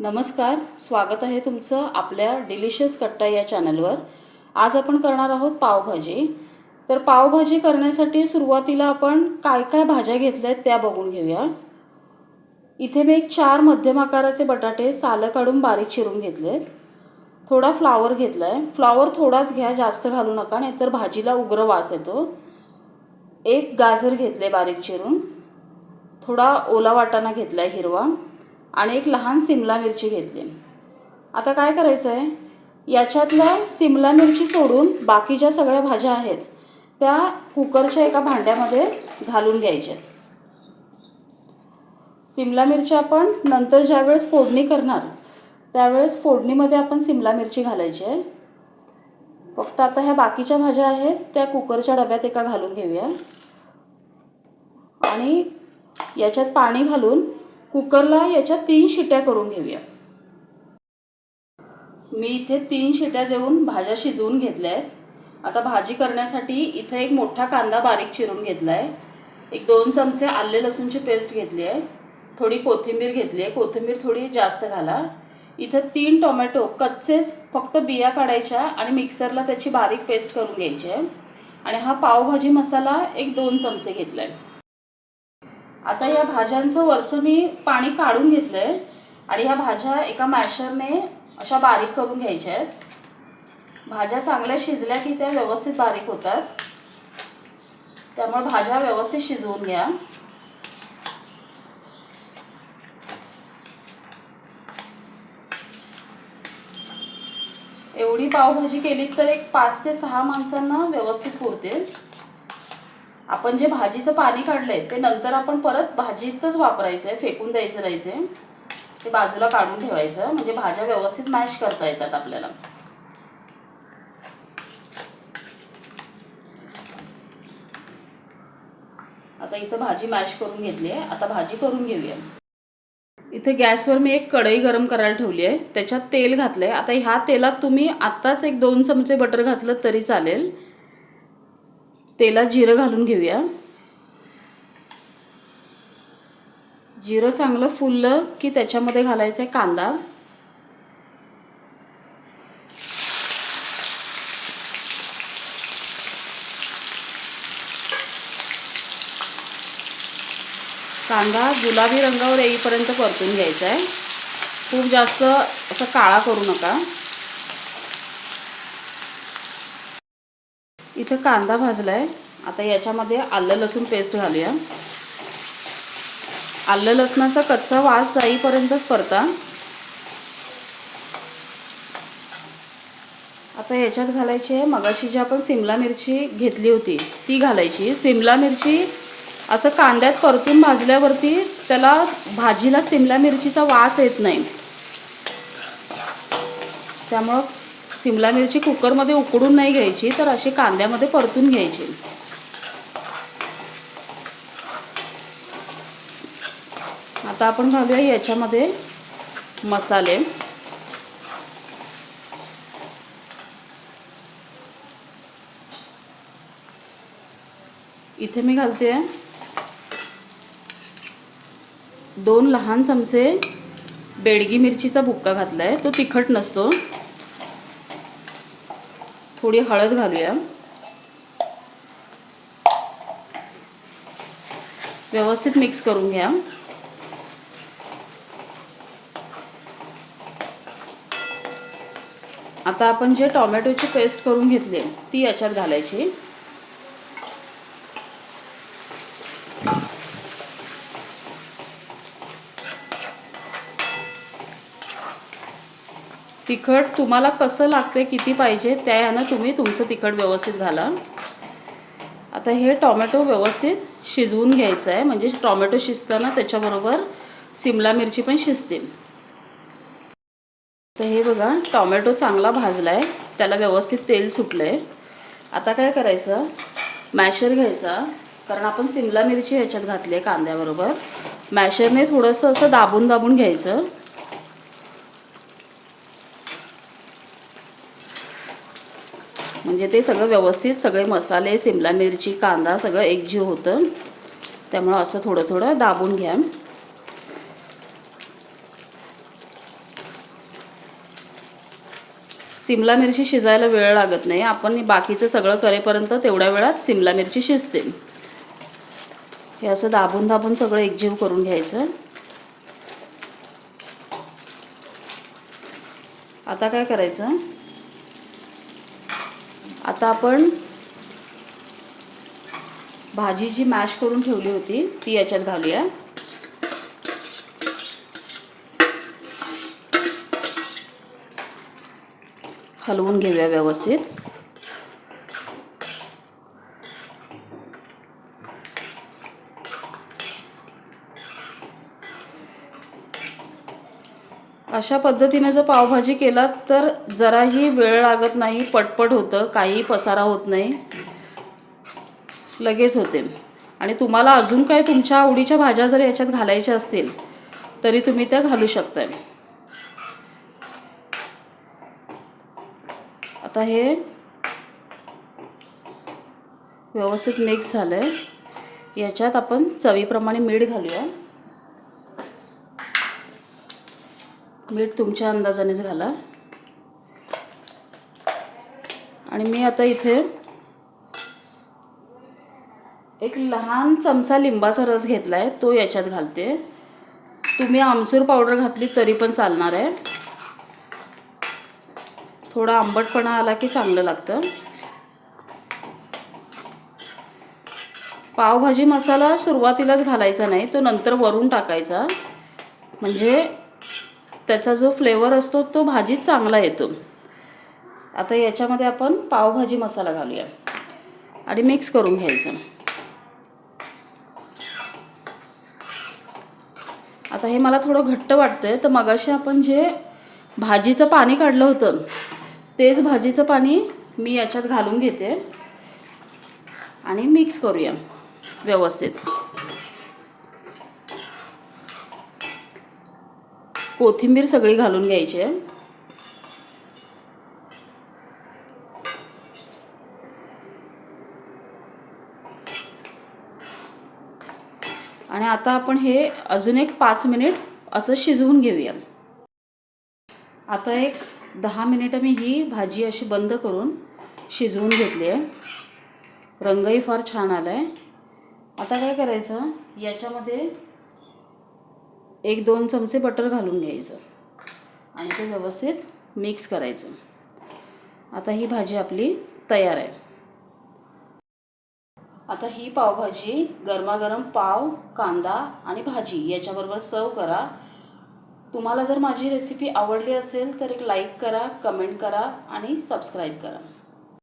नमस्कार स्वागत आहे तुमचं आपल्या डिलिशियस कट्टा या चॅनलवर आज आपण करणार आहोत पावभाजी. तर पावभाजी करण्यासाठी सुरुवातीला आपण काय काय भाज्या घेतल्या आहेत त्या बघून घेऊया. इथे मी एक चार मध्यम आकाराचे बटाटे सालं काढून बारीक चिरून घेतले. थोडा फ्लावर घेतला आहे फ्लावर थोडाच घ्या जास्त घालू नका नाहीतर भाजीला उग्र वास येतो. एक गाजर घेतले बारीक चिरून. थोडा ओला वाटाणा घेतला आहे हिरवा. आणि एक लहान सिमला मिरची घेतली. आता काय करायचं आहे याच्यातल्या सिमला मिरची सोडून बाकी ज्या सगळ्या भाज्या आहेत त्या कुकरच्या एका भांड्यामध्ये घालून घ्यायच्या. सिमला मिरची आपण नंतर ज्यावेळेस फोडणी करणार त्यावेळेस फोडणीमध्ये आपण सिमला मिरची घालायची आहे. फक्त आता ह्या बाकीच्या भाज्या आहेत त्या कुकरच्या डब्यात एका घालून घेऊया. आणि याच्यात पाणी घालून कुकरला याच्या तीन शिट्या करून घेऊया. मी इथे तीन शिट्या देऊन भाज्या शिजवून घेतल्या आहेत आता भाजी करण्यासाठी इथे एक मोठा कांदा बारीक चिरून घेतला आहे एक दोन चमचे आले लसूणची पेस्ट घेतली आहे. थोडी कोथिंबीर घेतली आहे. कोथिंबीर थोडी जास्त घाला. इथं तीन टोमॅटो कच्चेच फक्त बिया काढायच्या आणि मिक्सरला त्याची बारीक पेस्ट करून घ्यायची आहे. आणि हा पावभाजी मसाला एक दोन चमचे घेतला आहे आता या भाज्यांचं वरचं मी पाणी काढून घेतलं आहे आणि ह्या भाज्या एका मॅशरने अशा बारीक करून घ्यायच्या आहेत. भाज्या चांगल्या शिजल्या की त्या व्यवस्थित बारीक होतात. त्यामुळे भाज्या व्यवस्थित शिजवून घ्या. एवढी पावभाजी केली तर एक पाच ते सहा माणसांना व्यवस्थित पुरते आपण जे भाजीचं पाणी काढलंय ते नंतर आपण परत भाजीतच वापरायचं आहे फेकून द्यायचं नाही ते. ते बाजूला काढून ठेवायचं म्हणजे भाज्या व्यवस्थित मॅश करता येतात आपल्याला. आता इथं भाजी मॅश करून घेतली आहे. आता भाजी करून घेऊया. इथे गॅसवर मी एक कढई गरम करायला ठेवली आहे. त्याच्यात तेल घातलं आहे आता ह्या तेलात तुम्ही आत्ताच एक दोन चमचे बटर घातलं तरी चालेल. तेलात जिरं घालून घेऊया. जिरं चांगलं फुललं की त्याच्यामध्ये घालायचं आहे कांदा. कांदा गुलाबी रंगावर येईपर्यंत परतून घ्यायचा आहे खूप जास्त असं काळा करू नका. इथं कांदा भाजला आहे आता याच्यामध्ये आलं लसूण पेस्ट घालूया. आलं लसणाचा कच्चा वास जाईपर्यंतच परता. आता याच्यात घालायची आहे मगाशी जी आपण सिमला मिरची घेतली होती ती घालायची. सिमला मिरची असं कांद्यात परतून भाजल्यावरती त्याला भाजीला सिमला मिरचीचा वास येत नाही. त्यामुळं सिमला मिरची कुकरमध्ये उकडून नाही घ्यायची तर अशी कांद्यामध्ये परतून घ्यायची. आता आपण घालूया याच्यामध्ये मसाले. इथे मी घालते दोन लहान चमचे बेडगी मिरचीचा बुक्का घातला आहे तो तिखट नसतो. थोडी हळद घालूया. व्यवस्थित मिक्स करून घ्या. आता आपण जे टॉमॅटोची पेस्ट करून घेतली ती याच्यात घालायची. तिखट तुम्हाला कसं लागते किती पाहिजे त्या ह्यानं तुम्ही तुमचं तिखट व्यवस्थित घाला. आता हे टॉमॅटो व्यवस्थित शिजवून घ्यायचं आहे म्हणजे टॉमॅटो शिजताना त्याच्याबरोबर सिमला मिरची पण शिजते तर हे बघा टॉमॅटो चांगला भाजला आहे त्याला व्यवस्थित तेल सुटलं आहे आता काय करायचं? मॅशर घ्यायचा कारण आपण सिमला मिरची ह्याच्यात घातली आहे कांद्याबरोबर. मॅशरने थोडंसं असं दाबून दाबून घ्यायचं. म्हणजे ते सगळं व्यवस्थित सगळे मसाले सिमला मिरची कांदा सगळं एकजीव होतं. त्यामुळं असं थोडं थोडं दाबून घ्या. सिमला मिरची शिजायला वेळ लागत नाही. आपण बाकीचं सगळं करेपर्यंत तेवढ्या वेळात सिमला मिरची शिजते. हे असं दाबून दाबून सगळं एकजीव करून घ्यायचं. आता काय करायचं? आता आपण भाजी जी मॅश करून ठेवली होती ती याच्यात घालूया. हलवून घेऊया व्यवस्थित. अशा पद्धतीने जर पावभाजी केलात तर जराही वेळ लागत नाही पटपट होतं काही पसारा होत नाही. लगेच होते. आणि तुम्हाला अजून काय तुमच्या आवडीच्या भाज्या जर याच्यात घालायच्या असतील तरी तुम्ही त्या घालू शकताय. आता हे व्यवस्थित मिक्स झालं आहे याच्यात आपण चवीप्रमाणे मीठ घालूया. मीठ तुमच्या अंदाजानेच घाला. आणि मी आता इथे एक लहान चमचा लिंबाचा रस घेतला आहे तो याच्यात घालते. तुम्ही आमचूर पावडर घातली तरी पण चालणार आहे. थोडा आंबटपणा आला की चांगलं लागतं. पावभाजी मसाला सुरुवातीलाच घालायचा नाही तो नंतर वरून टाकायचा. म्हणजे त्याचा जो फ्लेवर असतो तो भाजीत चांगला येतो. आता याच्यामध्ये आपण पावभाजी मसाला घालूया. आणि मिक्स करून घ्यायचं. आता हे मला थोडं घट्ट वाटतंय तर मगाशी आपण जे भाजीचं पाणी काढलं होतं तेच भाजीचं पाणी मी याच्यात घालून घेते. आणि मिक्स करूया व्यवस्थित. कोथिंबीर सगळी घालून घ्यायची. आहे आणि आता आपण हे अजून एक पाच मिनिट असं शिजवून घेऊया. आता एक दहा मिनिटं मी ही भाजी अशी बंद करून शिजवून घेतली आहे रंगही फार छान आला आहे आता काय करायचं? याच्यामध्ये एक दोन चमचे बटर घालून घ्यायचं. आणि ते व्यवस्थित मिक्स करायचं. आता ही भाजी आपली तयार आहे. आता ही पावभाजी गरमागरम पाव कांदा आणि भाजी याच्याबरोबर सर्व करा. तुम्हाला जर माझी रेसिपी आवडली असेल तर एक लाईक करा कमेंट करा आणि सबस्क्राईब करा.